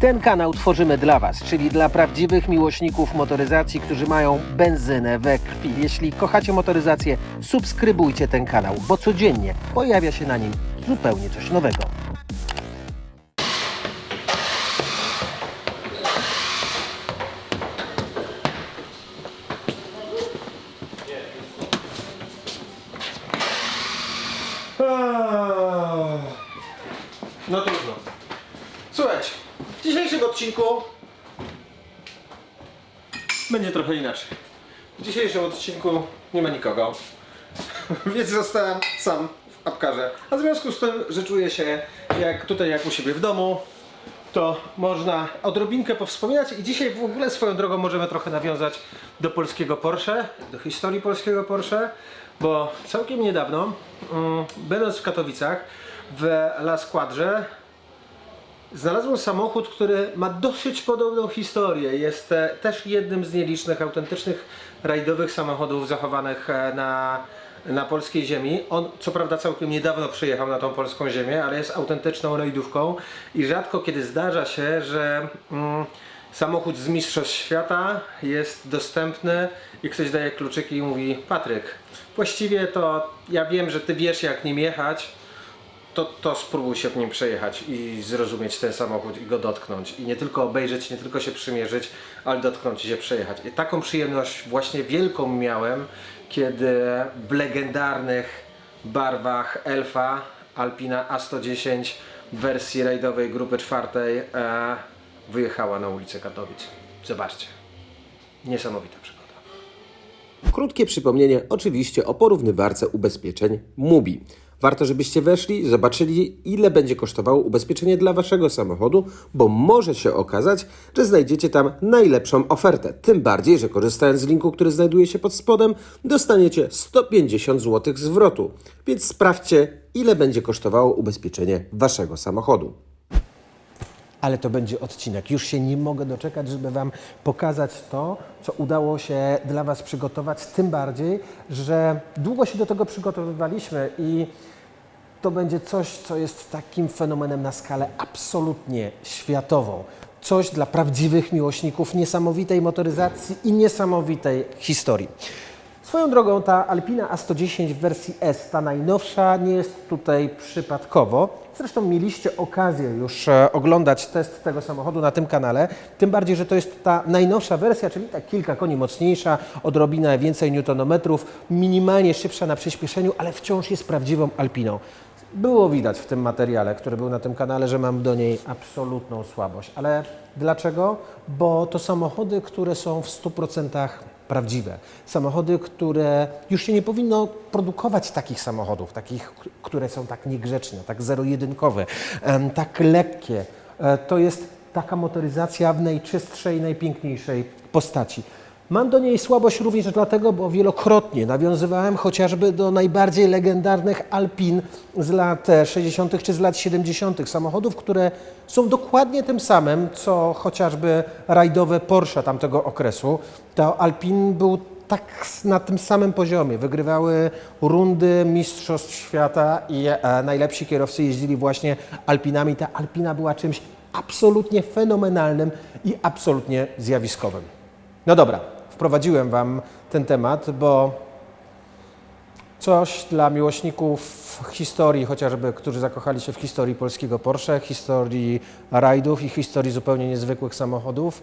Ten kanał tworzymy dla Was, czyli dla prawdziwych miłośników motoryzacji, którzy mają benzynę we krwi. Jeśli kochacie motoryzację, subskrybujcie ten kanał, bo codziennie pojawia się na nim zupełnie coś nowego. Odcinku będzie trochę inaczej. W dzisiejszym odcinku nie ma nikogo, więc zostałem sam w apkarze. A w związku z tym, że czuję się jak tutaj, jak u siebie w domu, to można odrobinkę powspominać i dzisiaj w ogóle swoją drogą możemy trochę nawiązać do polskiego Porsche, do historii polskiego Porsche, bo całkiem niedawno, mm, będąc w Katowicach, w La Squadrze, Znalazłem samochód, który ma dosyć podobną historię. Jest e, też jednym z nielicznych autentycznych rajdowych samochodów zachowanych e, na, na polskiej ziemi. On co prawda całkiem niedawno przyjechał na tą polską ziemię, ale jest autentyczną rajdówką i rzadko kiedy zdarza się, że mm, samochód z Mistrzostw Świata jest dostępny i ktoś daje kluczyki i mówi Patryk, właściwie to ja wiem, że ty wiesz jak nim jechać, to, to spróbuj się w nim przejechać i zrozumieć ten samochód i go dotknąć. I nie tylko obejrzeć, nie tylko się przymierzyć, ale dotknąć i się przejechać. I taką przyjemność właśnie wielką miałem, kiedy w legendarnych barwach Elfa Alpina A110 w wersji rajdowej grupy czwartej e, wyjechała na ulicę Katowic. Zobaczcie. Niesamowita przygoda. Krótkie przypomnienie oczywiście o porównywarce ubezpieczeń MUBI. Warto, żebyście weszli, zobaczyli, ile będzie kosztowało ubezpieczenie dla waszego samochodu, bo może się okazać, że znajdziecie tam najlepszą ofertę. Tym bardziej, że korzystając z linku, który znajduje się pod spodem, dostaniecie 150 zł zwrotu. Więc sprawdźcie, ile będzie kosztowało ubezpieczenie waszego samochodu. ale to będzie odcinek. Już się nie mogę doczekać, żeby Wam pokazać to, co udało się dla Was przygotować. Tym bardziej, że długo się do tego przygotowywaliśmy i to będzie coś, co jest takim fenomenem na skalę absolutnie światową. Coś dla prawdziwych miłośników niesamowitej motoryzacji i niesamowitej historii. Swoją drogą ta Alpina A110 w wersji S, ta najnowsza, nie jest tutaj przypadkowo. Zresztą mieliście okazję już e, oglądać test tego samochodu na tym kanale. Tym bardziej, że to jest ta najnowsza wersja, czyli tak kilka koni mocniejsza, odrobinę więcej newtonometrów, minimalnie szybsza na przyspieszeniu, ale wciąż jest prawdziwą Alpiną. Było widać w tym materiale, który był na tym kanale, że mam do niej absolutną słabość. Ale dlaczego? Bo to samochody, które są w 100% prawdziwe. Samochody, które już się nie powinno produkować takich samochodów, takich, które są tak niegrzeczne, tak zero-jedynkowe, tak lekkie. E, To jest taka motoryzacja w najczystszej, najpiękniejszej postaci. Mam do niej słabość również dlatego, bo wielokrotnie nawiązywałem chociażby do najbardziej legendarnych Alpin z lat e, 60. czy z lat 70. Samochodów, które są dokładnie tym samym, co chociażby rajdowe Porsche tamtego okresu. To Alpin był tak na tym samym poziomie. Wygrywały rundy Mistrzostw Świata i e, najlepsi kierowcy jeździli właśnie Alpinami. Ta Alpina była czymś absolutnie fenomenalnym i absolutnie zjawiskowym. No dobra, wprowadziłem Wam ten temat, bo coś dla miłośników historii, chociażby, którzy zakochali się w historii polskiego Porsche, historii rajdów i historii zupełnie niezwykłych samochodów,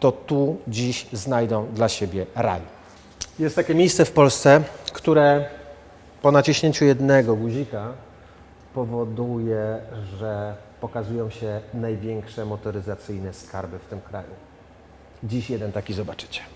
to tu dziś znajdą dla siebie raj. Jest takie miejsce w Polsce, które po naciśnięciu jednego guzika powoduje, że pokazują się największe motoryzacyjne skarby w tym kraju. Dziś jeden taki zobaczycie.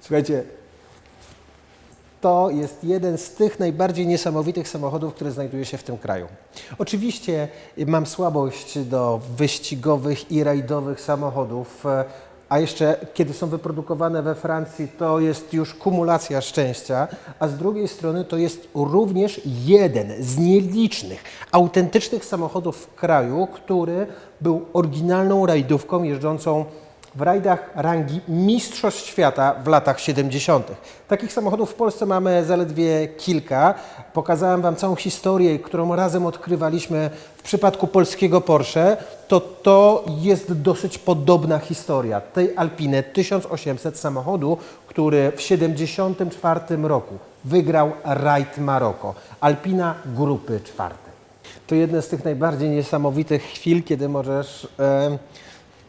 Słuchajcie, to jest jeden z tych najbardziej niesamowitych samochodów, które znajduje się w tym kraju. Oczywiście mam słabość do wyścigowych i rajdowych samochodów. E, a jeszcze kiedy są wyprodukowane we Francji, to jest już kumulacja szczęścia, a z drugiej strony to jest również jeden z nielicznych autentycznych samochodów w kraju, który był oryginalną rajdówką jeżdżącą w rajdach rangi Mistrzostw Świata w latach 70. Takich samochodów w Polsce mamy zaledwie kilka. Pokazałem Wam całą historię, którą razem odkrywaliśmy w przypadku polskiego Porsche. To to jest dosyć podobna historia tej Alpiny 1800 samochodu, który w 74 roku wygrał rajd Maroko. Alpina grupy czwartej. To jedna z tych najbardziej niesamowitych chwil, kiedy możesz e,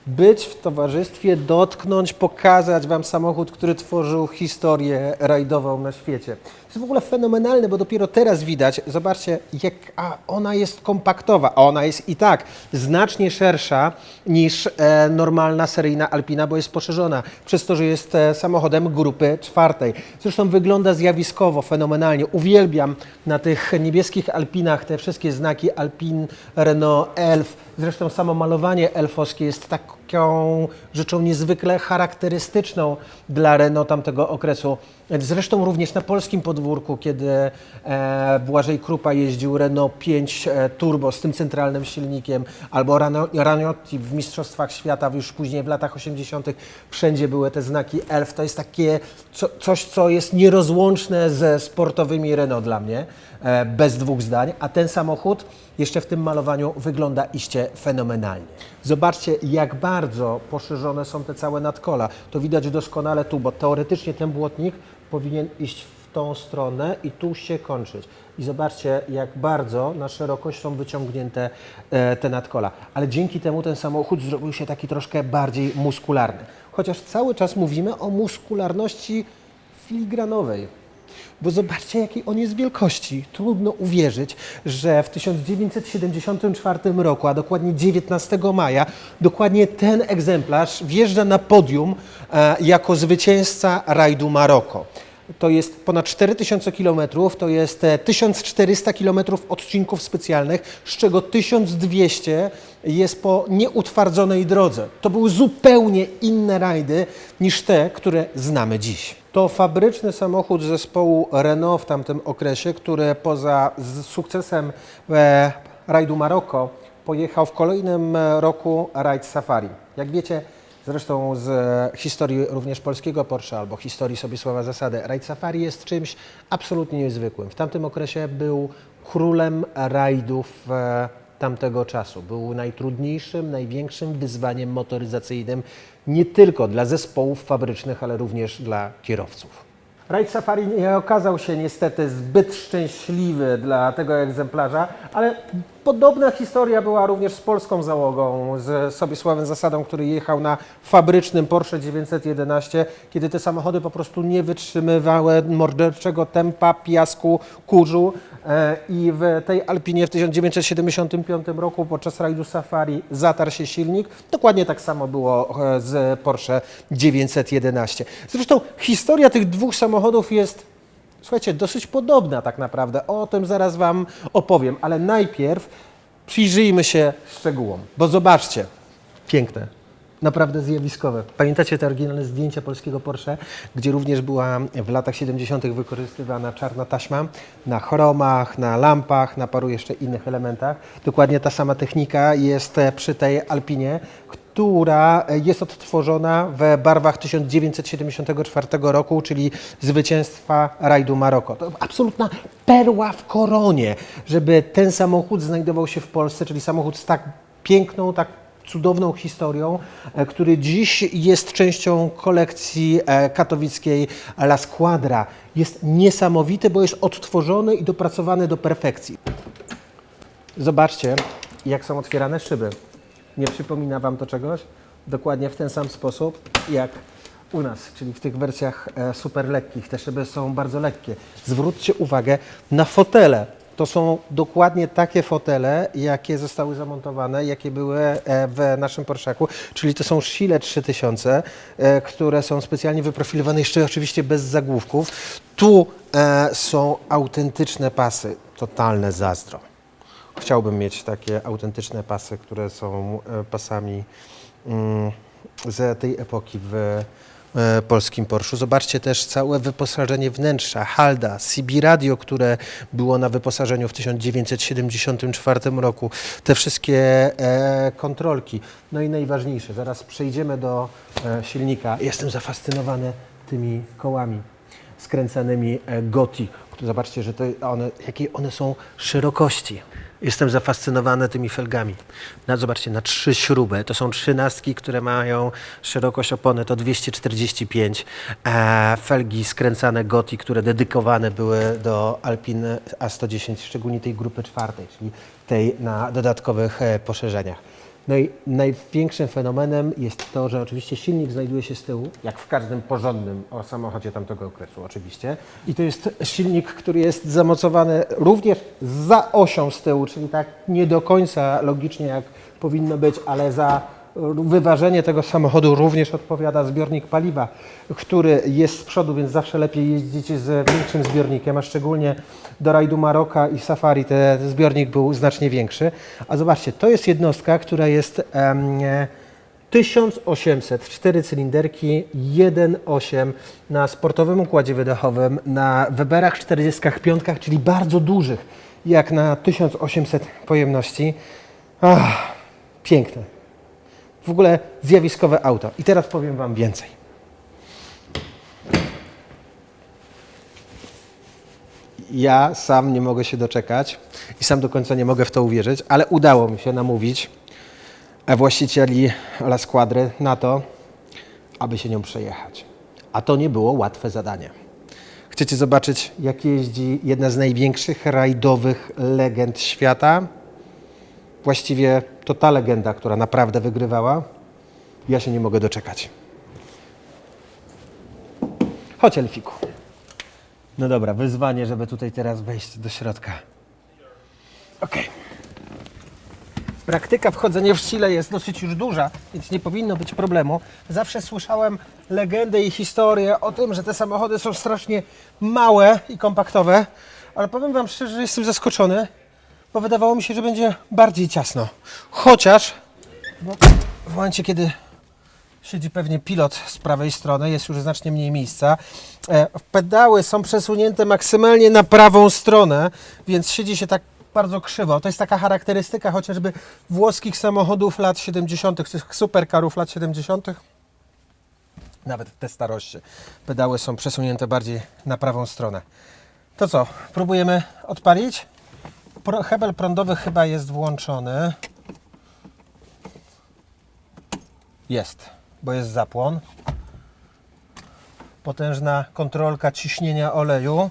być w towarzystwie, dotknąć, pokazać Wam samochód, który tworzył historię rajdową na świecie. To jest w ogóle fenomenalne, bo dopiero teraz widać, zobaczcie, jak a ona jest kompaktowa, a ona jest i tak znacznie szersza niż e, normalna seryjna Alpina, bo jest poszerzona przez to, że jest e, samochodem grupy czwartej. Zresztą wygląda zjawiskowo, fenomenalnie. Uwielbiam na tych niebieskich Alpinach te wszystkie znaki Alpin, Renault, Elf. Zresztą samo malowanie elfowskie jest taką rzeczą niezwykle charakterystyczną dla Renault tamtego okresu. Zresztą również na polskim podwórku, kiedy e, Błażej Krupa jeździł Renault 5 e, Turbo z tym centralnym silnikiem, albo Raniotti w Mistrzostwach Świata już później w latach 80. wszędzie były te znaki ELF. To jest takie co, coś, co jest nierozłączne ze sportowymi Renault dla mnie, e, bez dwóch zdań, a ten samochód jeszcze w tym malowaniu wygląda iście fenomenalnie. Zobaczcie, jak bardzo poszerzone są te całe nadkola. To widać doskonale tu, bo teoretycznie ten błotnik powinien iść w tą stronę i tu się kończyć. I zobaczcie, jak bardzo na szerokość są wyciągnięte e, te nadkola. Ale dzięki temu ten samochód zrobił się taki troszkę bardziej muskularny. Chociaż cały czas mówimy o muskularności filigranowej. Bo zobaczcie, jakiej on jest wielkości. Trudno uwierzyć, że w 1974 roku, a dokładnie 19 maja, dokładnie ten egzemplarz wjeżdża na podium e, jako zwycięzca rajdu Maroko. To jest ponad 4000 km, to jest e, 1400 km odcinków specjalnych, z czego 1200 jest po nieutwardzonej drodze. To były zupełnie inne rajdy niż te, które znamy dziś. To fabryczny samochód zespołu Renault w tamtym okresie, który poza sukcesem e, rajdu Maroko pojechał w kolejnym roku rajd Safari. Jak wiecie, Zresztą z historii również polskiego Porsche albo historii Sobiesława Zasady, rajd Safari jest czymś absolutnie niezwykłym. W tamtym okresie był królem rajdów e, tamtego czasu. Był najtrudniejszym, największym wyzwaniem motoryzacyjnym nie tylko dla zespołów fabrycznych, ale również dla kierowców. Rajd Safari nie okazał się niestety zbyt szczęśliwy dla tego egzemplarza, ale podobna historia była również z polską załogą, z Sobiesławem Zasadą, który jechał na fabrycznym Porsche 911, kiedy te samochody po prostu nie wytrzymywały morderczego tempa, piasku, kurzu e, i w tej Alpinie w 1975 roku podczas rajdu Safari zatarł się silnik. Dokładnie tak samo było e, z Porsche 911. Zresztą historia tych dwóch samochodów jest Słuchajcie, dosyć podobna tak naprawdę. O tym zaraz Wam opowiem, ale najpierw przyjrzyjmy się szczegółom, bo zobaczcie, piękne, naprawdę zjawiskowe. Pamiętacie te oryginalne zdjęcia polskiego Porsche, gdzie również była w latach 70. wykorzystywana czarna taśma na chromach, na lampach, na paru jeszcze innych elementach. Dokładnie ta sama technika jest przy tej Alpinie, która jest odtworzona w barwach 1974 roku, czyli zwycięstwa rajdu Maroko. To absolutna perła w koronie, żeby ten samochód znajdował się w Polsce, czyli samochód z tak piękną, tak cudowną historią, e, który dziś jest częścią kolekcji e, katowickiej La Squadra. Jest niesamowity, bo jest odtworzony i dopracowany do perfekcji. Zobaczcie, jak są otwierane szyby. Nie przypomina Wam to czegoś? Dokładnie w ten sam sposób jak u nas, czyli w tych wersjach e, super lekkich. Te szyby są bardzo lekkie. Zwróćcie uwagę na fotele. To są dokładnie takie fotele, jakie zostały zamontowane, jakie były e, w naszym Porszaku, czyli to są Schiele 3000, e, które są specjalnie wyprofilowane, jeszcze oczywiście bez zagłówków. Tu są autentyczne pasy, totalne zazdro. Chciałbym mieć takie autentyczne pasy, które są e, pasami mm, z tej epoki w e, polskim Porschu. Zobaczcie też całe wyposażenie wnętrza, Halda, CB Radio, które było na wyposażeniu w 1974 roku. Te wszystkie e, kontrolki. No i najważniejsze, zaraz przejdziemy do silnika. Jestem zafascynowany tymi kołami skręcanymi Goti. Zobaczcie, że to one, jakie one są szerokości. Jestem zafascynowany tymi felgami. Na, zobaczcie, na trzy śruby. To są trzynastki, które mają szerokość opony to 245. E, felgi skręcane Goti, które dedykowane były do Alpin A110, szczególnie tej grupy czwartej, czyli tej na dodatkowych e, poszerzeniach. No i największym fenomenem jest to, że oczywiście silnik znajduje się z tyłu, jak w każdym porządnym samochodzie tamtego okresu oczywiście. I to jest silnik, który jest zamocowany również za osią z tyłu, czyli tak nie do końca logicznie jak powinno być, ale za wyważenie tego samochodu również odpowiada zbiornik paliwa, który jest z przodu, więc zawsze lepiej jeździć z większym zbiornikiem, a szczególnie do rajdu Maroka i Safari ten zbiornik był znacznie większy. A zobaczcie, to jest jednostka, która jest em, 1800, 4 cylinderki, 1.8 na sportowym układzie wydechowym, na Weberach 45, czyli bardzo dużych, jak na 1800 pojemności. Ach, piękne. W ogóle zjawiskowe auto. I teraz powiem Wam więcej. Ja sam nie mogę się doczekać i sam do końca nie mogę w to uwierzyć, ale udało mi się namówić właścicieli La Squadry na to, aby się nią przejechać. A to nie było łatwe zadanie. Chcecie zobaczyć, jak jeździ jedna z największych rajdowych legend świata? Właściwie to ta legenda, która naprawdę wygrywała. Ja się nie mogę doczekać. Chodź, Elfiku. No dobra, wyzwanie, żeby tutaj teraz wejść do środka. Okej. Praktyka wchodzenia w Chile jest dosyć już duża, więc nie powinno być problemu. Zawsze słyszałem legendy i historie o tym, że te samochody są strasznie małe i kompaktowe, ale powiem Wam szczerze, że jestem zaskoczony, bo wydawało mi się, że będzie bardziej ciasno. Chociaż bo w momencie, kiedy siedzi pewnie pilot z prawej strony, jest już znacznie mniej miejsca. E, Pedały są przesunięte maksymalnie na prawą stronę, więc siedzi się tak bardzo krzywo. To jest taka charakterystyka chociażby włoskich samochodów lat 70., tych supercarów lat 70., nawet w te starości. Pedały są przesunięte bardziej na prawą stronę. To co, próbujemy odpalić? Hebel prądowy chyba jest włączony. Jest, bo jest zapłon. Potężna kontrolka ciśnienia oleju.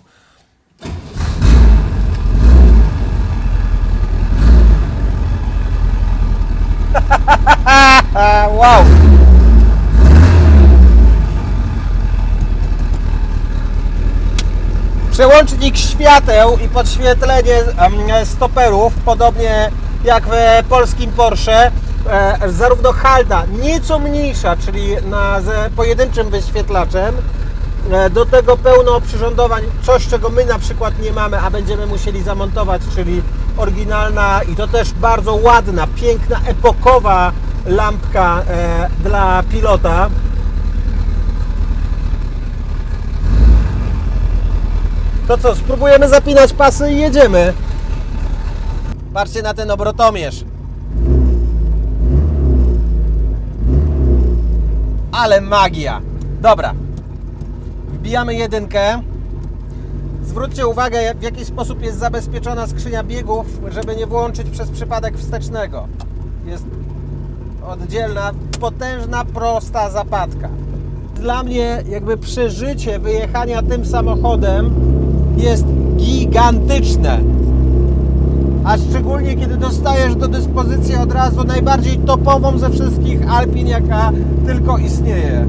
wow! Przełącznik świateł i podświetlenie stoperów, podobnie jak w polskim Porsche, e, zarówno halda nieco mniejsza, czyli na, z pojedynczym wyświetlaczem, e, do tego pełno oprzyrządowań, coś czego my na przykład nie mamy, a będziemy musieli zamontować, czyli oryginalna i to też bardzo ładna, piękna, epokowa lampka e, dla pilota. To co, spróbujemy zapinać pasy i jedziemy. Patrzcie na ten obrotomierz. Ale magia. Dobra. Wbijamy jedynkę. Zwróćcie uwagę, w jaki sposób jest zabezpieczona skrzynia biegów, żeby nie włączyć przez przypadek wstecznego. Jest oddzielna, potężna, prosta zapadka. Dla mnie jakby przeżycie wyjechania tym samochodem jest gigantyczne. A szczególnie kiedy dostajesz do dyspozycji od razu najbardziej topową ze wszystkich Alpin, jaka tylko istnieje.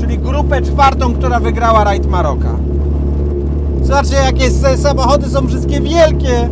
Czyli grupę czwartą, która wygrała Rajd Maroka. Zobaczcie, jakie samochody są wszystkie wielkie.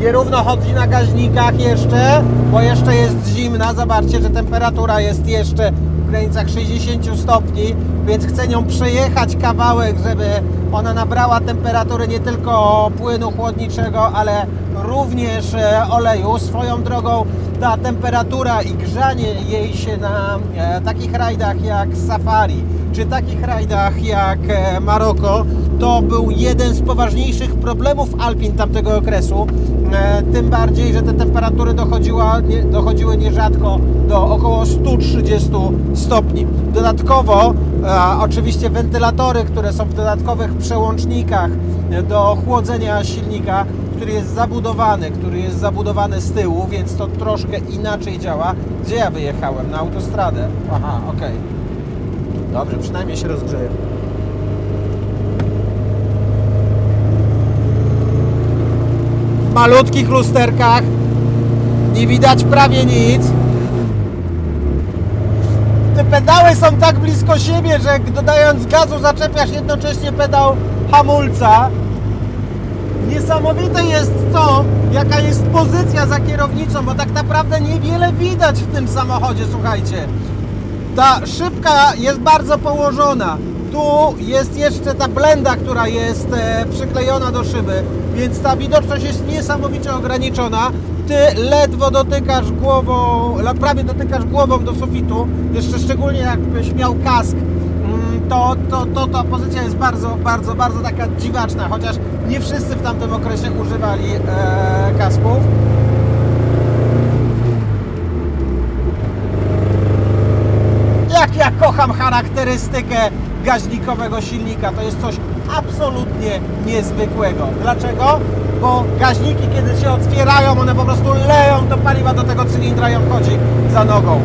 Nierówno chodzi na gaźnikach jeszcze, bo jeszcze jest zimna. Zobaczcie, że temperatura jest jeszcze granicach 60 stopni, więc chcę nią przejechać kawałek, żeby ona nabrała temperatury nie tylko płynu chłodniczego, ale również e, oleju. Swoją drogą ta temperatura i grzanie jej się na e, takich rajdach jak Safari, czy takich rajdach jak e, Maroko, to był jeden z poważniejszych problemów Alpin tamtego okresu. E, Tym bardziej, że te temperatury dochodziły nierzadko do około 130 stopni. Dodatkowo, e, oczywiście, wentylatory, które są w dodatkowych przełącznikach e, do chłodzenia silnika, który jest zabudowany, który jest zabudowany z tyłu, więc to troszkę inaczej działa. Gdzie ja wyjechałem? Na autostradę. Aha, okej. Dobrze, przynajmniej się rozgrzeję. Malutkich lusterkach nie widać prawie nic. Te pedały są tak blisko siebie, że dodając gazu zaczepiasz jednocześnie pedał hamulca. Niesamowite jest to, jaka jest pozycja za kierownicą, bo tak naprawdę niewiele widać w tym samochodzie, słuchajcie. Ta szybka jest bardzo położona. Tu jest jeszcze ta blenda, która jest e, przyklejona do szyby, więc ta widoczność jest niesamowicie ograniczona. Ty ledwo dotykasz głową, prawie dotykasz głową do sufitu, jeszcze szczególnie jakbyś miał kask, mm, to, to, to ta pozycja jest bardzo, bardzo, bardzo taka dziwaczna, chociaż nie wszyscy w tamtym okresie używali e, kasków. Jak ja kocham charakterystykę gaźnikowego silnika. To jest coś absolutnie niezwykłego. Dlaczego? Bo gaźniki, kiedy się otwierają, one po prostu leją do paliwa do tego cylindra i on chodzi za nogą.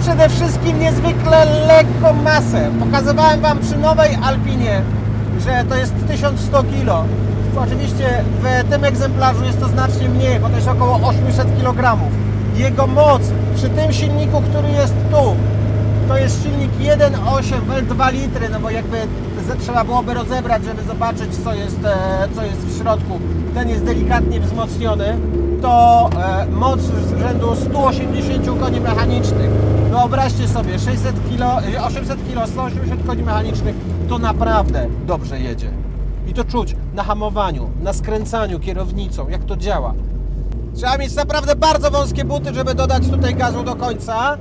Przede wszystkim niezwykle lekką masę. Pokazywałem Wam przy nowej Alpinie, że to jest 1100 kg. Oczywiście w tym egzemplarzu jest to znacznie mniej, bo to jest około 800 kg. Jego moc przy tym silniku, który jest tu, to jest silnik 1.8 W2 litry, no bo jakby trzeba byłoby rozebrać, żeby zobaczyć co jest, e, co jest w środku. Ten jest delikatnie wzmocniony. To e, moc rzędu 180 koni mechanicznych. Wyobraźcie sobie, 600 kilo, e, 800 kg, 180 koni mechanicznych to naprawdę dobrze jedzie. I to czuć na hamowaniu, na skręcaniu kierownicą, jak to działa. Trzeba mieć naprawdę bardzo wąskie buty, żeby dodać tutaj gazu do końca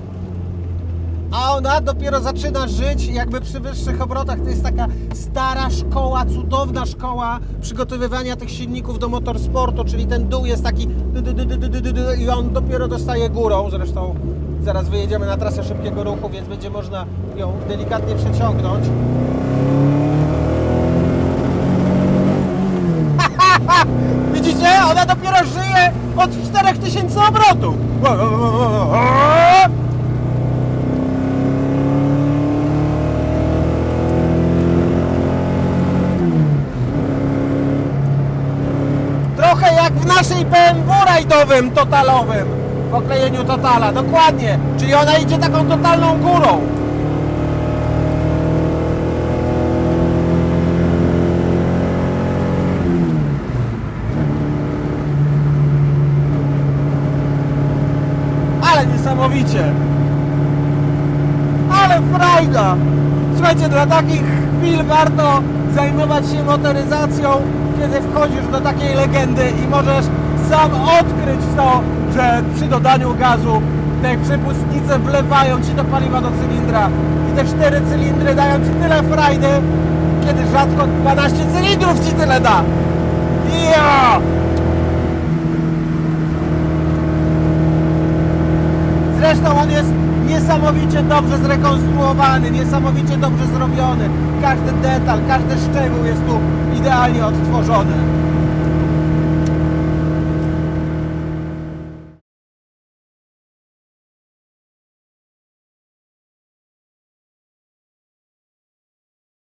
a ona dopiero zaczyna żyć jakby przy wyższych obrotach. To jest taka stara szkoła, cudowna szkoła przygotowywania tych silników do motorsportu, czyli ten dół jest taki i on dopiero dostaje górą. Zresztą zaraz wyjedziemy na trasę szybkiego ruchu, więc będzie można ją delikatnie przeciągnąć. Ona dopiero żyje od 4000 obrotów. Trochę jak w naszej BMW rajdowym totalowym w oklejeniu totala, dokładnie. Czyli ona idzie taką totalną górą. Ale niesamowicie. Ale frajda! Słuchajcie, dla takich chwil warto zajmować się motoryzacją, kiedy wchodzisz do takiej legendy i możesz sam odkryć to, że przy dodaniu gazu te przepustnice wlewają Ci do paliwa do cylindra i te cztery cylindry dają Ci tyle frajdy, kiedy rzadko 12 cylindrów Ci tyle da. Ja! Zresztą on jest niesamowicie dobrze zrekonstruowany, niesamowicie dobrze zrobiony. Każdy detal, każdy szczegół jest tu idealnie odtworzony.